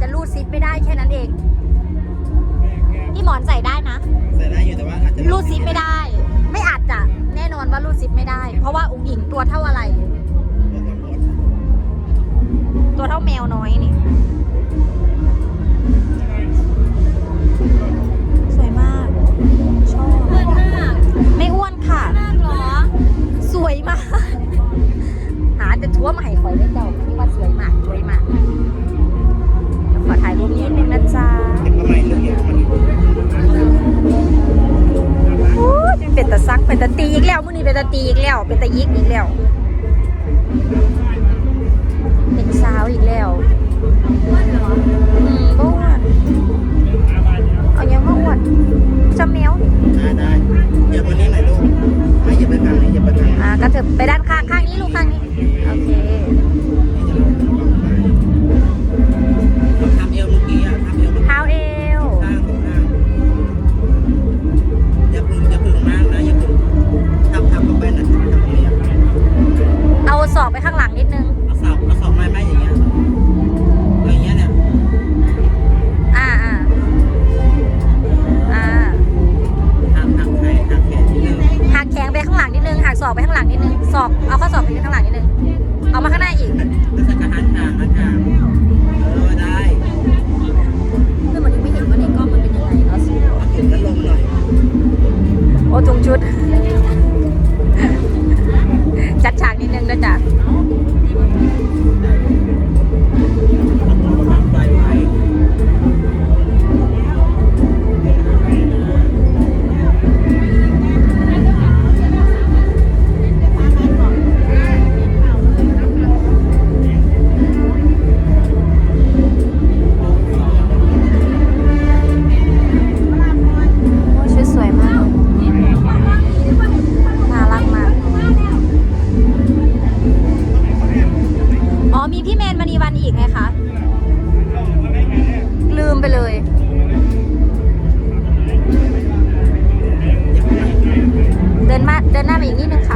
จะรูดซิปไม่ได้แค่นั้นเองพี่หมอนใส่ได้นะ ใส่ได้อยู่แต่ว่าอาจจะรูดซิปไม่ได้ ไม่อาจจะแน่นอนว่ารูดซิปไม่ได้ เพราะว่าอุ้งอิงตัวเท่าอะไร ตัวเท่าแมวน้อยนี่ อีกแล้วมือนี้เป็นตาตีอีกแล้ว เป็นตะยิกอีกแล้ว เป็นสาวอีกแล้วอืมบ่อ้วนเอายังบ่อ้วนจะแมวาได้ได้เดี๋ยววันนี้หน่อยลูกไม่อย่าไปทางนี้อย่าไปทางนี้อ่ากระเถิบไปด้านข้างข้างนี้ลูกข้างนี้โอเค ไปอย่างนิดนึงค่ะ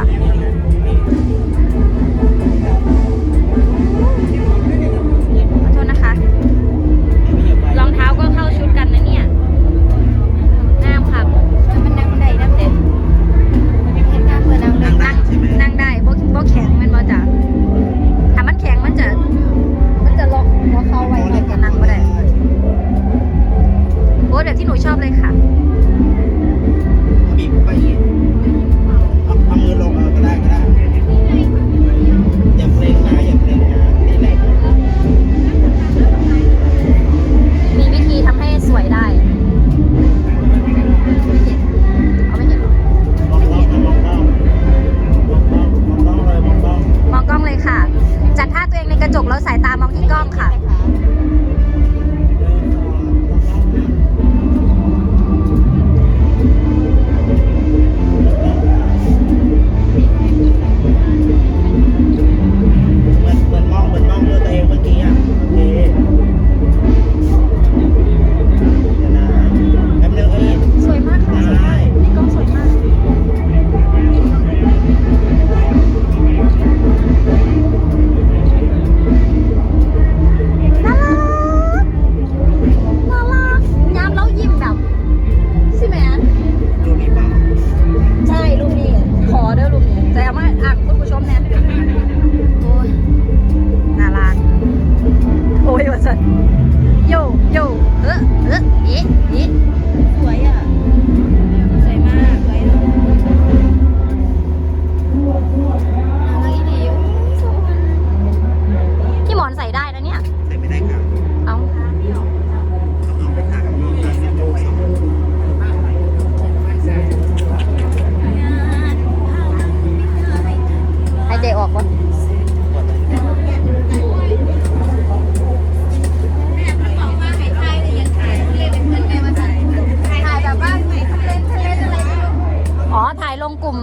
ลงกลุ่ม